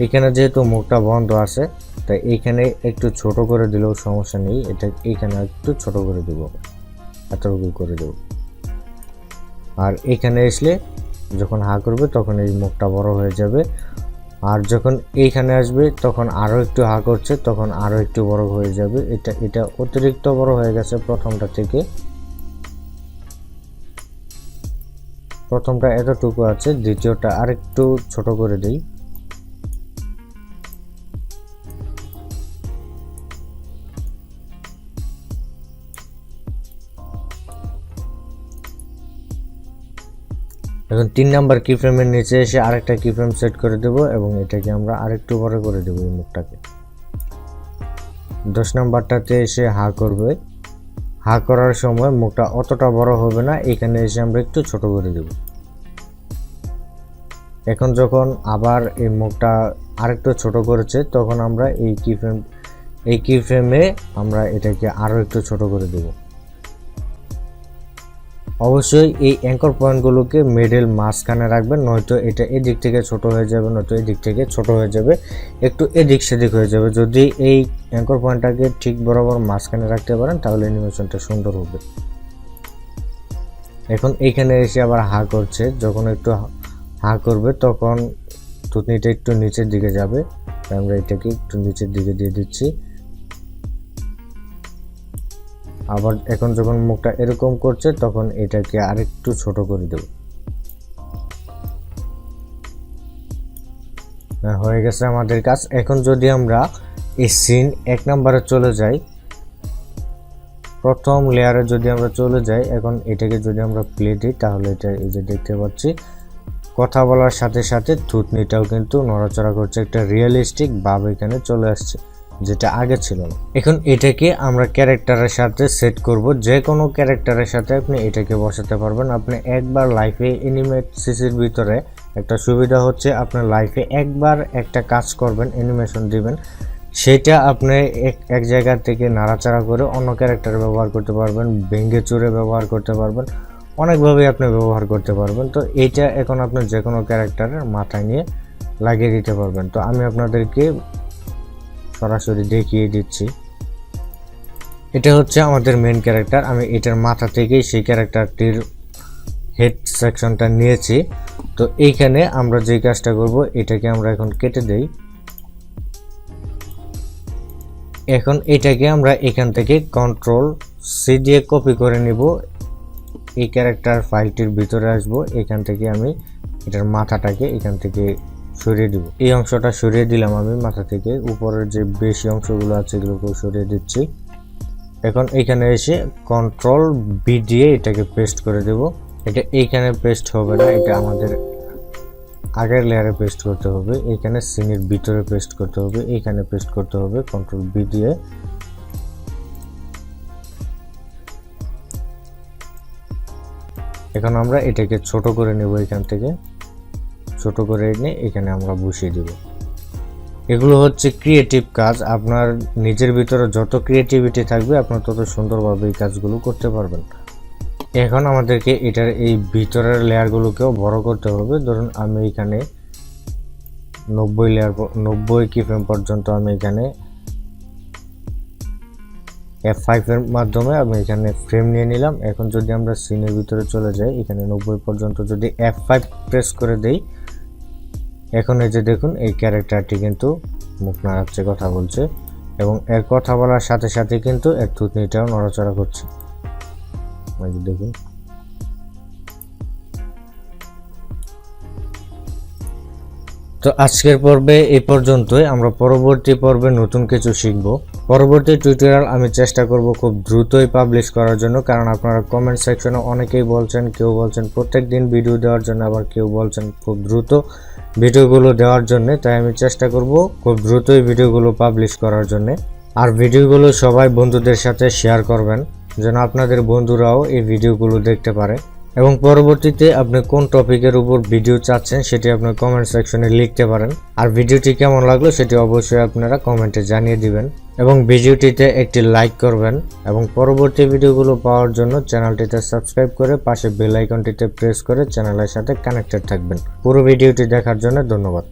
এখানে যেহেতু মুখটা বন্ধ আছে, তাই এইখানে একটু ছোট করে দিলেও সমস্যা নেই। এটা এইখানে একটু ছোট করে দেবো। এতটুকু করে দেবো। আর এখানে আসলে যখন হা করবে তখন এই মুখটা বড় হয়ে যাবে। আর যখন এইখানে আসবে তখন আরও একটু হা করছে, তখন আরও একটু বড় হয়ে যাবে। এটা এটা অতিরিক্ত বড় হয়ে গেছে প্রথমটা থেকে। প্রথমটা এতটুকু আছে, দ্বিতীয়টা আরেকটু ছোট করে দিই। এখন তিন নাম্বার কি ফ্রেমের নিচে এসে আরেকটা কি ফ্রেম সেট করে দেব এবং এটাকে আমরা আরেকটু বড় করে দেবো এই মুখটাকে। দশ নাম্বারটাতে এসে হা করবে। হা করার সময় মুখটা অতটা বড় হবে না, এখানে এসে আমরা একটু ছোট করে দেব। এখন যখন আবার এই মুখটা আরেকটু ছোট করেছে, তখন আমরা এই কি ফ্রেম এই কি ফ্রেমে আমরা এটাকে আরও একটু ছোট করে দেবো। অবশ্যই এই অ্যাঙ্কর পয়েন্টগুলোকে মিডল মাঝখানে রাখবেন, নয়তো এটা এদিক থেকে ছোট হয়ে যাবে, নয়তো এদিক থেকে ছোট হয়ে যাবে, একটু এদিক সেদিক হয়ে যাবে। যদি এই অ্যাঙ্কর পয়েন্টটাকে ঠিক বরাবর মাঝখানে রাখতে পারেন, তাহলে অ্যানিমেশনটা সুন্দর হবে। এখন এইখানে এসে আবার হা করছে, যখন একটু হা করবে, তখন থুতনিটা একটু নিচের দিকে যাবে। আমরা এটাকে একটু নিচের দিকে দিয়ে দিচ্ছি। আবার এখন যখন মুখটা এরকম করছে তখন এটাকে আরেকটু ছোট করে দেব। হ্যাঁ, গেছে আমাদের কাজ। এখন যদি আমরা এই সিন এক নম্বরে চলে যাই প্রথম লেয়ারে যদি আমরা চলে যাই এখন এটাকে যদি আমরা প্লে দিই তাহলে এটা এই যে দেখতে পাচ্ছি কথা বলার সাথে সাথে থুতনিটাও কিন্তু নড়াচড়া করছে। একটা রিয়েলিস্টিক ভাব এখানে চলে আসছে। যেটা আগে ছিল না। এখন এটাকে আমরা ক্যারেক্টারের সাথে সেট করব। যে কোনো ক্যারেক্টারের সাথে আপনি এটাকে বসাতে পারবেন। আপনি একবার লাইফে অ্যানিমেট সিসির ভিতরে একটা সুবিধা হচ্ছে আপনার লাইফে একবার একটা কাজ করবেন অ্যানিমেশন দিবেন। সেটা আপনি এক এক জায়গা থেকে নাড়াচাড়া করে অন্য ক্যারেক্টার ব্যবহার করতে পারবেন ভেঙ্গে চুরে ব্যবহার করতে পারবেন, অনেকভাবেই আপনি ব্যবহার করতে পারবেন। তো এইটা এখন আপনি যে কোনো ক্যারেক্টারের মাথায় নিয়ে লাগিয়ে দিতে পারবেন। তো আমি আপনাদেরকে সরাসরি দেখিয়ে দিচ্ছি। এটা হচ্ছে আমাদের মেন ক্যারেক্টার আমি এটার মাথা থেকেই সেই ক্যারেক্টারটির হেড সেকশনটা নিয়েছি। তো এইখানে আমরা যে কাজটা করব, এটাকে আমরা এখন কেটে দেই। এখন এটাকে আমরা এখান থেকে কন্ট্রোল সি দিয়ে কপি করে নিব। এই ক্যারেক্টার ফাইলটির ভিতরে আসব। এখান থেকে আমি এটার মাথাটাকে এখান থেকে সরিয়ে দিব। এই অংশটা সরিয়ে দিলাম আমি মাথা থেকে। উপরের যে বেশি অংশগুলো আছে এগুলোকেও সরিয়ে দিচ্ছি। এখন এখানে এসে কন্ট্রোল বি দিয়ে এটাকে পেস্ট করে দেব। এটা এইখানে পেস্ট হবে না, এটা আমাদের আগের লেয়ারে পেস্ট করতে হবে। এখানে সিনের ভিতরে পেস্ট করতে হবে এইখানে পেস্ট করতে হবে কন্ট্রোল বি দিয়ে। এখন আমরা এটাকে ছোট করে নেব এখান থেকে। ছোট করে এনে এখানে আমরা বসিয়ে দিব। এগুলো হচ্ছে ক্রিয়েটিভ কাজ। আপনার নিজের ভিতরে যত ক্রিয়েটিভিটি থাকবে, আপনার তত সুন্দরভাবে এই কাজগুলো করতে পারবেন। এখন আমাদেরকে এটার এই ভিতরের লেয়ারগুলোকেও বড় করতে হবে। ধরুন, আমি এখানে নব্বই লেয়ার নব্বই কি ফ্রেম পর্যন্ত আমি এখানে এফ ফাইভের মাধ্যমে আমি এখানে ফ্রেম নিয়ে নিলাম। এখন যদি আমরা সিনের ভিতরে চলে যাই, এখানে নব্বই পর্যন্ত যদি এফ ফাইভ প্রেস করে দেই এখন এই যে দেখুন, এই ক্যারেক্টারটি কিন্তু মুখ নাড়াচ্ছে কথা বলছে। এবং এর কথা বলার সাথে সাথে কিন্তু এর থুতনিটাও নড়াচড়া করছে। দেখুন। তো আজকের পর্বে এই পর্যন্তই। আমরা পরবর্তী পর্বে নতুন কিছু শিখব। পরবর্তী টিউটোরিয়াল আমি চেষ্টা করব খুব দ্রুতই পাবলিশ করার জন্য, কারণ আপনারা কমেন্ট সেকশনে অনেকেই বলছেন, কেউ বলছেন প্রত্যেক দিন ভিডিও দেওয়ার জন্য, আবার কেউ বলছেন খুব দ্রুত। ভিডিওগুলো দেওয়ার জন্য, তাই আমি চেষ্টা করব খুব দ্রুতই ভিডিওগুলো পাবলিশ করার জন্য। আর ভিডিওগুলো সবাই বন্ধুদের সাথে শেয়ার করবেন, যেন আপনাদের বন্ধুরাও এই ভিডিওগুলো দেখতে পারে। এবং পরবর্তীতে আপনি কোন টপিকের উপর ভিডিও চাচ্ছেন সেটি আপনার কমেন্ট সেকশনে লিখতে পারেন। আর ভিডিওটি কেমন লাগল সেটি অবশ্যই আপনারা কমেন্টে জানিয়ে দিবেন। এবং ভিডিওটিতে একটি লাইক করবেন এবং পরবর্তী ভিডিওগুলো পাওয়ার জন্য চ্যানেলটিতে সাবস্ক্রাইব করে পাশে বেল আইকনটিতে প্রেস করে চ্যানেলের সাথে কানেক্টেড থাকবেন। পুরো ভিডিওটি দেখার জন্য ধন্যবাদ।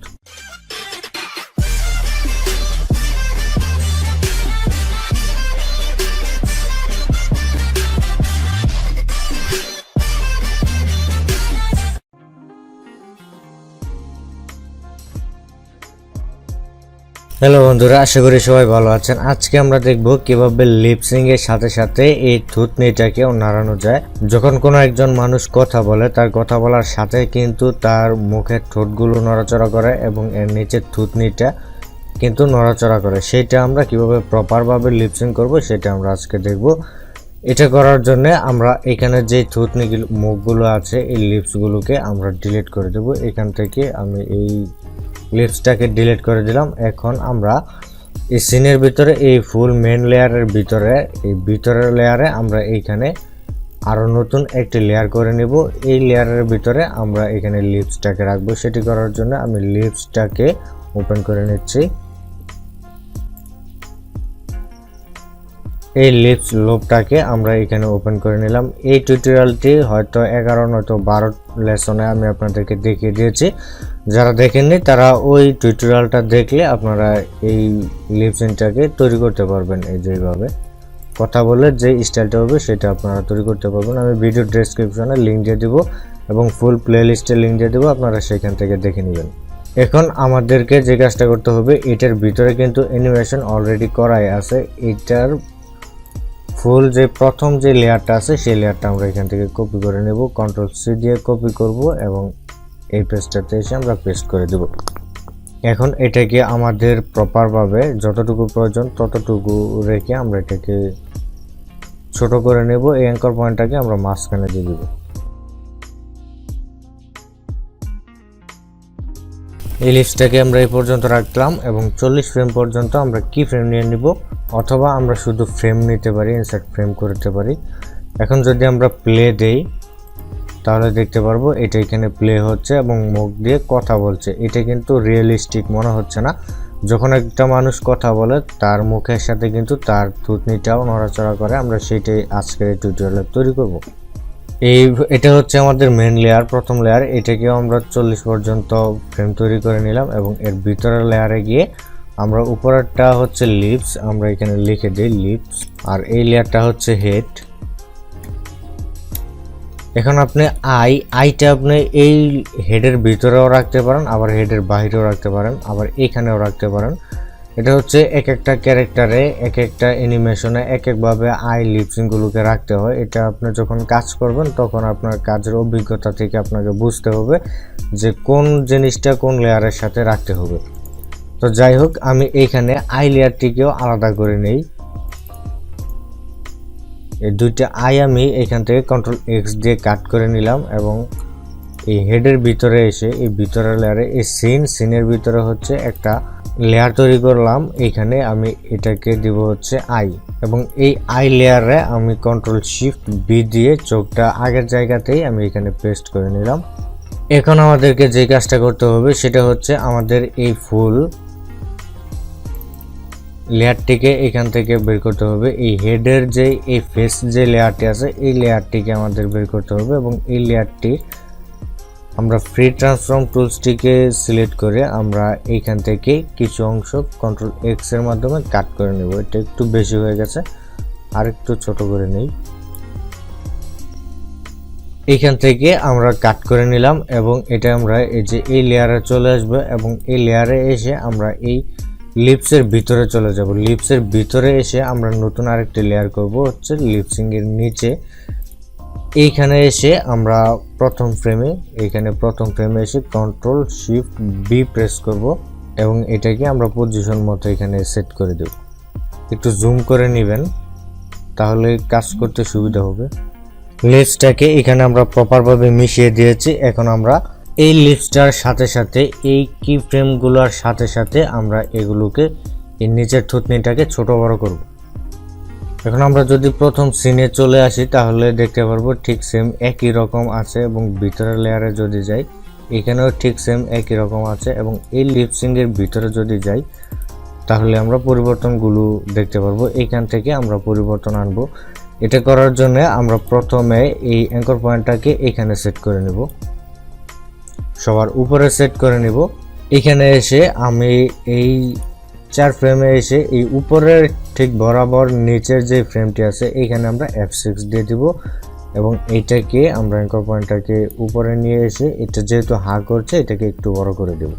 হ্যালো বন্ধুরা, আশা করি সবাই ভালো আছেন। আজকে আমরা দেখব কীভাবে লিপসিং এর সাথে সাথে এই থুতনিটাকেও নাড়ানো যায়। যখন কোনো একজন মানুষ কথা বলে, তার কথা বলার সাথে কিন্তু তার মুখের ঠোঁটগুলো নড়াচড়া করে এবং এর নিচের থুতনিটা কিন্তু নড়াচড়া করে। সেটা আমরা কীভাবে প্রপারভাবে লিপসিং করব, সেটা আমরা আজকে দেখব। এটা করার জন্য আমরা এখানে যে থুতনি মুখগুলো আছে, এই লিপসগুলোকে আমরা ডিলিট করে দেব। এখান থেকে আমি এই লিপসটাকে ডিলিট করে দিলাম। এখন আমরা এই সিনের ভিতরে, এই ফুল মেন লেয়ারের ভিতরে, এই ভিতরের লেয়ারে আমরা এইখানে আরও নতুন একটি লেয়ার করে নেব। এই লেয়ারের ভিতরে আমরা এখানে লিপসটাকে রাখব। সেটি করার জন্য আমি লিপসটাকে ওপেন করে নিচ্ছি। এই লিপস লোভটাকে আমরা এখানে ওপেন করে নিলাম। এই টিউটোরিয়ালটি হয়তো এগারো নয়তো বারো লেসনে আমি আপনাদেরকে দেখিয়ে দিয়েছি। যারা দেখেননি, তারা ওই টিউটোরিয়ালটা দেখলে আপনারা এই লিপসিনটাকে তৈরি করতে পারবেন এই যেভাবে কথা বলে যে স্টাইলটা হবে, সেটা আপনারা তৈরি করতে পারবেন। আমি ভিডিও ডেসক্রিপশনে লিঙ্ক দিয়ে দেবো এবং ফুল প্লে লিস্টে লিঙ্ক দিয়ে দেবো, আপনারা সেখান থেকে দেখে নেবেন। এখন আমাদেরকে যে কাজটা করতে হবে, এটার ভিতরে কিন্তু অ্যানিমেশন অলরেডি করাই আছে। এটার ফুল যে প্রথম যে লেয়ারটা আছে, সেই লেয়ারটা আমরা এখান থেকে কপি করে নেব। কন্ট্রোল সি দিয়ে কপি করব এবং এই পেস্টটাতে এসে আমরা পেস্ট করে দেব। এখন এটাকে আমাদের প্রপারভাবে যতটুকু প্রয়োজন ততটুকু রেখে আমরা এটাকে ছোট করে নেব। এই অ্যাঙ্কর পয়েন্টটাকে আমরা মাঝখানে দিয়ে দেব। এই লিস্টটাকে আমরা এই পর্যন্ত রাখলাম এবং চল্লিশ ফ্রেম পর্যন্ত আমরা কি ফ্রেম নিয়ে নিব? অথবা আমরা শুধু ফ্রেম নিতে পারি ইনসার্ট ফ্রেম করতে পারি। এখন যদি আমরা প্লে দেই, তাহলে দেখতে পারব এটা এখানে প্লে হচ্ছে এবং মুখ দিয়ে কথা বলছে। এটা কিন্তু রিয়েলিস্টিক মনে হচ্ছে না। যখন একটা মানুষ কথা বলে, তার মুখের সাথে কিন্তু তার থুতনিটাও নড়াচড়া করে। আমরা সেইটাই আজকের এই টিউটোরিয়ালে তৈরি করব। এই এটা হচ্ছে আমাদের মেন লেয়ার প্রথম লেয়ার এটাকেও আমরা চল্লিশ পর্যন্ত ফ্রেম তৈরি করে নিলাম এবং এর ভিতরের লেয়ারে গিয়ে আমরা উপরেরটা হচ্ছে লিপস আমরা এখানে লিখে দিই লিপস আর এই লেয়ারটা হচ্ছে হেড এখন আপনি আই আইটা আপনি এই হেডের ভিতরেও রাখতে পারেন, আবার হেডের বাহিরেও রাখতে পারেন, আবার এখানেও রাখতে পারেন। এটা হচ্ছে এক একটা ক্যারেক্টারে এক একটা অ্যানিমেশনে এক একভাবে আই লিপসিংগুলোকে রাখতে হয়। এটা আপনি যখন কাজ করবেন, তখন আপনার কাজের অভিজ্ঞতা থেকে আপনাকে বুঝতে হবে যে কোন জিনিসটা কোন লেয়ারের সাথে রাখতে হবে। তো যাই হোক, আমি এইখানে আই লেয়ারটিকেও আলাদা করে নেই। এই দুইটা আই আমি এখান থেকে কন্ট্রোল এক্স দিয়ে কাট করে নিলাম এবং এই হেডের ভিতরে এসে, এই ভিতরের লেয়ারে এই সিন সিনের ভিতরে হচ্ছে একটা লেয়ার তৈরি করলাম। এখানে আমি এটাকে দিব হচ্ছে আই এবং এই আই লেয়ারে আমি কন্ট্রোল শিফট বি দিয়ে চোখটা আগের জায়গাতেই আমি এখানে পেস্ট করে নিলাম। এখন আমাদেরকে যে কাজটা করতে হবে সেটা হচ্ছে আমাদের এই ফুল লেয়ারটিকে এখান থেকে বের করতে হবে। এই হেডের যে, এই ফেস যে লেয়ারটি আছে, এই লেয়ারটিকে আমাদের বের করতে হবে এবং এই লেয়ারটি আমরা ফ্রি ট্রান্সফর্ম টুলসটিকে সিলেক্ট করে আমরা এইখান থেকে কিছু অংশ কন্ট্রোল এক্সের মাধ্যমে কাট করে নেব। এটা একটু বেশি হয়ে গেছে আর একটু ছোট করে নেই। এইখান থেকে আমরা কাট করে নিলাম এবং এটা আমরা এই যে এই লেয়ারে চলে আসবে এবং এই লেয়ারে এসে আমরা এই লিপসের ভিতরে চলে যাব। লিপসের ভিতরে এসে আমরা নতুন আরেকটি লেয়ার করব, হচ্ছে লিপসিং এর নিচে। এইখানে এসে আমরা প্রথম ফ্রেমে এইখানে প্রথম ফ্রেমে এসে কন্ট্রোল শিফট বি প্রেস করব এবং এটাকে আমরা পজিশন মতো এখানে সেট করে দেব। একটু জুম করে নেবেন, তাহলে কাজ করতে সুবিধা হবে। লেসটাকে এখানে আমরা প্রপারভাবে মিশিয়ে দিয়েছি, এখন আমরা এই লিপসটার সাথে সাথে, এই কি ফ্রেমগুলোর সাথে সাথে আমরা এগুলোকে, এই নিচের থুতনিটাকে ছোট বড় করব। এখন আমরা যদি প্রথম সিনে চলে আসি, তাহলে দেখতে পারব ঠিক সেম একই রকম আছে এবং ভিতরের লেয়ারে যদি যাই, এখানেও ঠিক সেম একই রকম আছে এবং এই লিপসিংয়ের ভিতরে যদি যাই, তাহলে আমরা পরিবর্তনগুলো দেখতে পারব। এখান থেকে আমরা পরিবর্তন আনব। এটা করার জন্য আমরা প্রথমে এই অ্যাঙ্কর পয়েন্টটাকে এখানে সেট করে নেব। সবার উপরে সেট করে নিব। এখানে এসে আমি এই চার ফ্রেমে এসে এই উপরের ঠিক বরাবর নিচের যে ফ্রেমটি আছে, এখানে আমরা এফ সিক্স দিয়ে দিব এবং এটাকে আমরা অ্যাঙ্কর পয়েন্টটাকে উপরে নিয়ে এসে এটা যেহেতু হা করছে, এটাকে একটু বড় করে দেব।